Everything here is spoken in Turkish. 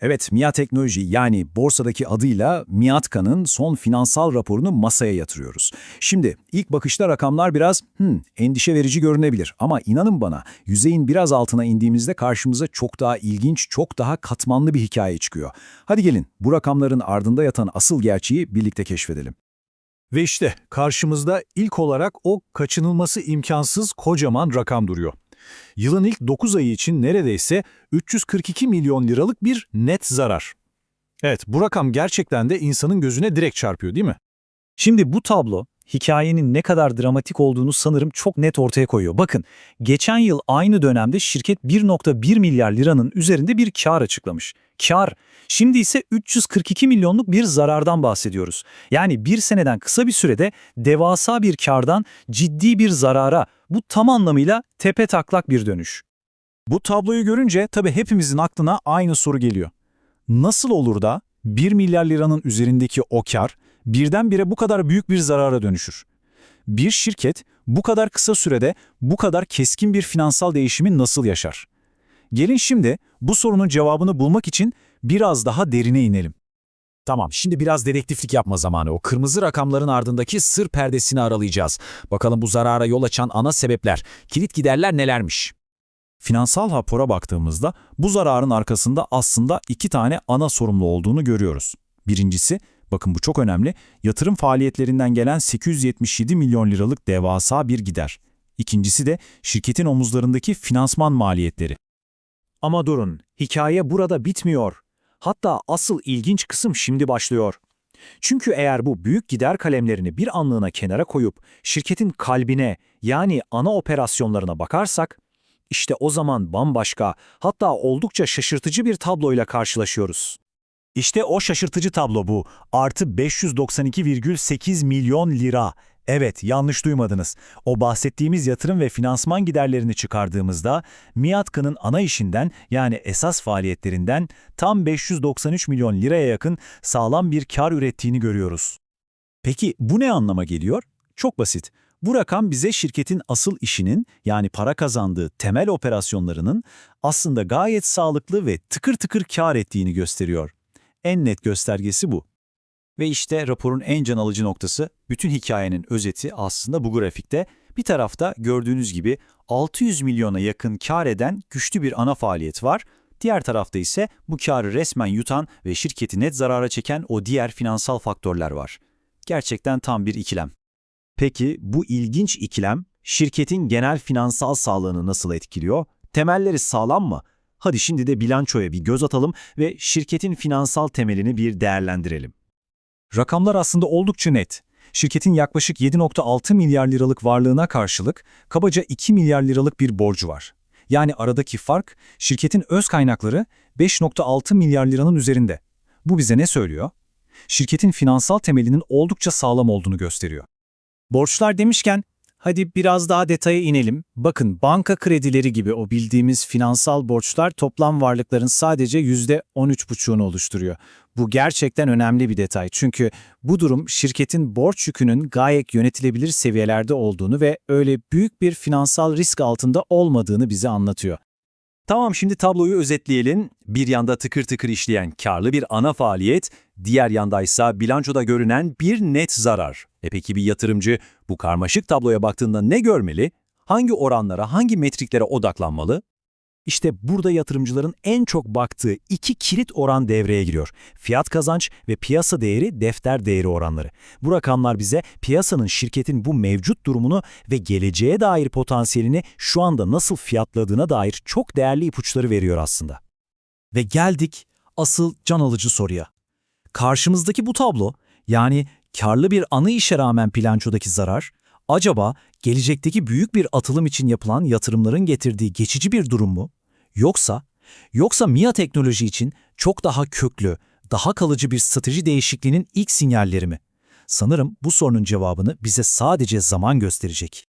Evet, MIA Teknoloji yani borsadaki adıyla Miatka'nın son finansal raporunu masaya yatırıyoruz. Şimdi ilk bakışta rakamlar biraz hmm, endişe verici görünebilir ama inanın bana yüzeyin biraz altına indiğimizde karşımıza çok daha ilginç, çok daha katmanlı bir hikaye çıkıyor. Hadi gelin bu rakamların ardında yatan asıl gerçeği birlikte keşfedelim. Ve işte karşımızda ilk olarak o kaçınılması imkansız kocaman rakam duruyor. Yılın ilk 9 ayı için neredeyse 342 milyon liralık bir net zarar. Evet, bu rakam gerçekten de insanın gözüne direkt çarpıyor değil mi? Şimdi bu tablo hikayenin ne kadar dramatik olduğunu sanırım çok net ortaya koyuyor. Bakın, geçen yıl aynı dönemde şirket 1.1 milyar liranın üzerinde bir kar açıklamış. Kar. Şimdi ise 342 milyonluk bir zarardan bahsediyoruz. Yani bir seneden kısa bir sürede devasa bir kardan ciddi bir zarara, bu tam anlamıyla tepe taklak bir dönüş. Bu tabloyu görünce tabii hepimizin aklına aynı soru geliyor. Nasıl olur da 1 milyar liranın üzerindeki o kar birdenbire bu kadar büyük bir zarara dönüşür? Bir şirket bu kadar kısa sürede bu kadar keskin bir finansal değişimi nasıl yaşar? Gelin şimdi bu sorunun cevabını bulmak için biraz daha derine inelim. Tamam, şimdi biraz dedektiflik yapma zamanı. O kırmızı rakamların ardındaki sır perdesini aralayacağız. Bakalım bu zarara yol açan ana sebepler, kilit giderler nelermiş? Finansal rapora baktığımızda bu zararın arkasında aslında iki tane ana sorumlu olduğunu görüyoruz. Birincisi, bakın bu çok önemli, yatırım faaliyetlerinden gelen 877 milyon liralık devasa bir gider. İkincisi de şirketin omuzlarındaki finansman maliyetleri. Ama durun, hikaye burada bitmiyor. Hatta asıl ilginç kısım şimdi başlıyor. Çünkü eğer bu büyük gider kalemlerini bir anlığına kenara koyup şirketin kalbine yani ana operasyonlarına bakarsak, işte o zaman bambaşka, hatta oldukça şaşırtıcı bir tabloyla karşılaşıyoruz. İşte o şaşırtıcı tablo bu. Artı 592,8 milyon lira. Evet, yanlış duymadınız. O bahsettiğimiz yatırım ve finansman giderlerini çıkardığımızda Miatka'nın ana işinden yani esas faaliyetlerinden tam 593 milyon liraya yakın sağlam bir kar ürettiğini görüyoruz. Peki bu ne anlama geliyor? Çok basit. Bu rakam bize şirketin asıl işinin yani para kazandığı temel operasyonlarının aslında gayet sağlıklı ve tıkır tıkır kar ettiğini gösteriyor. En net göstergesi bu. Ve işte raporun en can alıcı noktası, bütün hikayenin özeti aslında bu grafikte. Bir tarafta gördüğünüz gibi 600 milyona yakın kar eden güçlü bir ana faaliyet var. Diğer tarafta ise bu karı resmen yutan ve şirketi net zarara çeken o diğer finansal faktörler var. Gerçekten tam bir ikilem. Peki bu ilginç ikilem şirketin genel finansal sağlığını nasıl etkiliyor? Temelleri sağlam mı? Hadi şimdi de bilançoya bir göz atalım ve şirketin finansal temelini bir değerlendirelim. Rakamlar aslında oldukça net. Şirketin yaklaşık 7.6 milyar liralık varlığına karşılık kabaca 2 milyar liralık bir borcu var. Yani aradaki fark şirketin öz kaynakları 5.6 milyar liranın üzerinde. Bu bize ne söylüyor? Şirketin finansal temelinin oldukça sağlam olduğunu gösteriyor. Borçlar demişken, hadi biraz daha detaya inelim. Bakın banka kredileri gibi o bildiğimiz finansal borçlar toplam varlıkların sadece %13,5'unu oluşturuyor. Bu gerçekten önemli bir detay çünkü bu durum şirketin borç yükünün gayet yönetilebilir seviyelerde olduğunu ve öyle büyük bir finansal risk altında olmadığını bize anlatıyor. Tamam şimdi tabloyu özetleyelim. Bir yanda tıkır tıkır işleyen karlı bir ana faaliyet, diğer yandaysa bilançoda görünen bir net zarar. E peki bir yatırımcı bu karmaşık tabloya baktığında ne görmeli? Hangi oranlara, hangi metriklere odaklanmalı? İşte burada yatırımcıların en çok baktığı iki kilit oran devreye giriyor. Fiyat kazanç ve piyasa değeri defter değeri oranları. Bu rakamlar bize piyasanın şirketin bu mevcut durumunu ve geleceğe dair potansiyelini şu anda nasıl fiyatladığına dair çok değerli ipuçları veriyor aslında. Ve geldik asıl can alıcı soruya. Karşımızdaki bu tablo, yani karlı bir anı işe rağmen bilançodaki zarar, acaba gelecekteki büyük bir atılım için yapılan yatırımların getirdiği geçici bir durum mu? Yoksa, yoksa MIA teknoloji için çok daha köklü, daha kalıcı bir strateji değişikliğinin ilk sinyalleri mi? Sanırım bu sorunun cevabını bize sadece zaman gösterecek.